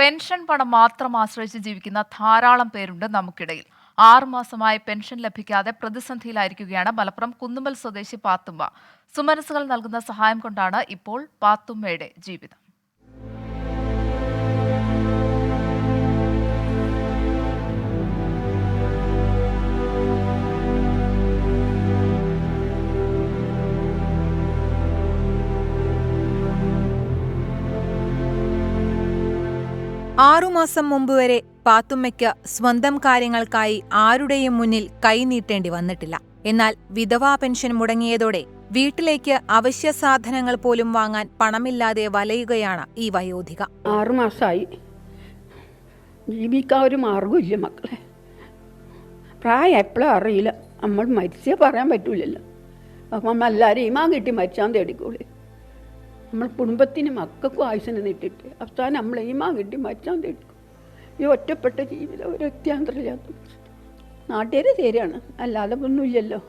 Pension പണം മാത്രം ആശ്രയിച്ച് ജീവിക്കുന്ന ധാരാളം പേരുണ്ട് നമുക്കിടയിൽ. ആറുമാസമായി പെൻഷൻ ലഭിക്കാതെ പ്രതിസന്ധിയിലായിരിക്കുകയാണ് മലപ്പുറം കുന്നുമ്മൽ സ്വദേശി പാത്തുമ്മ. സുമനസുകൾ നൽകുന്ന സഹായം കൊണ്ടാണ് ഇപ്പോൾ പാത്തുമ്മയുടെ ജീവിതം. ആറുമാസം മുമ്പ് വരെ പാത്തുമ്മയ്ക്ക് സ്വന്തം കാര്യങ്ങൾക്കായി ആരുടെയും മുന്നിൽ കൈനീട്ടേണ്ടി വന്നിട്ടില്ല. എന്നാൽ വിധവാ പെൻഷൻ മുടങ്ങിയതോടെ വീട്ടിലേക്ക് അവശ്യ സാധനങ്ങൾ പോലും വാങ്ങാൻ പണമില്ലാതെ വലയുകയാണ് ഈ വയോധിക. ആറുമാസമായി ജീവിക്കാൻ ഒരു മാർഗമില്ല മക്കളെ. പ്രായം എപ്പോഴും അറിയില്ല. നമ്മൾ മരിച്ചേ പറയാൻ പറ്റൂലല്ലോ. അപ്പം നമ്മൾ എല്ലാവരും ഈമാൻ കിട്ടി മരിച്ചാൻ തേടിക്കോളി. നമ്മൾ കുടുംബത്തിനും മക്കൾക്കും ആയുസിനെ നീട്ടിട്ട് അവസാനം നമ്മൾ ഈമാ കിട്ടി മരിച്ചാൻ തേടിക്കും ഈ ഒറ്റപ്പെട്ട ജീവിതം ഒരു വ്യക്തിയാന്തരമില്ലാത്ത നാട്ടുകാർ ശരിയാണ്. അല്ലാതെ ഒന്നുമില്ലല്ലോ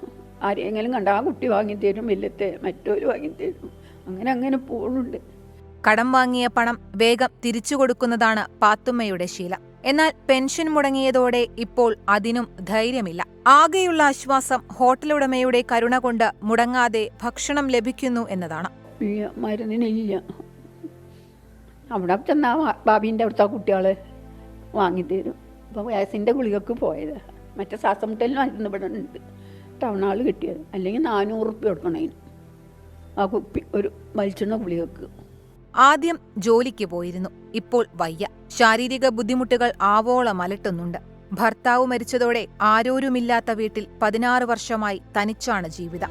ആരെങ്കിലും കണ്ട ആ കുട്ടി വാങ്ങി തരും ഇല്ലത്തെ മറ്റൊരു വാങ്ങി തരും. അങ്ങനെ അങ്ങനെ പോകുന്നുണ്ട് കടം വാങ്ങിയ പണം വേഗം തിരിച്ചു കൊടുക്കുന്നതാണ് പാത്തുമ്മയുടെ ശീലം. എന്നാൽ പെൻഷൻ മുടങ്ങിയതോടെ ഇപ്പോൾ അതിനും ധൈര്യമില്ല. ആകെയുള്ള ആശ്വാസം ഹോട്ടലുടമയുടെ കരുണ കൊണ്ട് മുടങ്ങാതെ ഭക്ഷണം ലഭിക്കുന്നു എന്നതാണ്. ഇല്ല മരുന്നിനില്ല അവിടെ ചെന്നാൽ ബാബീന്റെ അവിടുത്തെ കുട്ടികൾ വാങ്ങിത്തരും. അപ്പോൾ വയസ്സിന്റെ ഗുളികക്ക് പോയത്. മറ്റേ ശ്വാസമുട്ടലിന് മരുന്ന് ഇവിടെ ഉണ്ട്. ടൗൺ ആൾ കിട്ടിയത്. അല്ലെങ്കിൽ നാനൂറ് ഉറുപ്പ്യ കൊടുക്കണതിന് ആ കുപ്പി ഒരു വലിച്ചെണ്ണ ഗുളികക്ക്. ആദ്യം ജോലിക്ക് പോയിരുന്നു. ഇപ്പോൾ വയ്യ. ശാരീരിക ബുദ്ധിമുട്ടുകൾ ആവോളം അലട്ടുന്നുണ്ട്. ഭർത്താവ് മരിച്ചതോടെ ആരോരുമില്ലാത്ത വീട്ടിൽ പതിനാറ് വർഷമായി തനിച്ചാണ് ജീവിതം.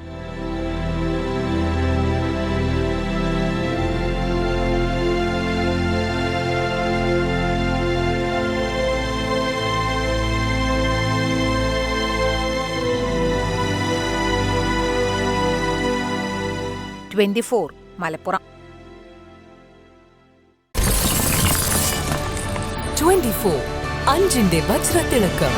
Twenty four Malappuram. 24 അഞ്ചിന്റെ വജ്രത്തിളക്കം.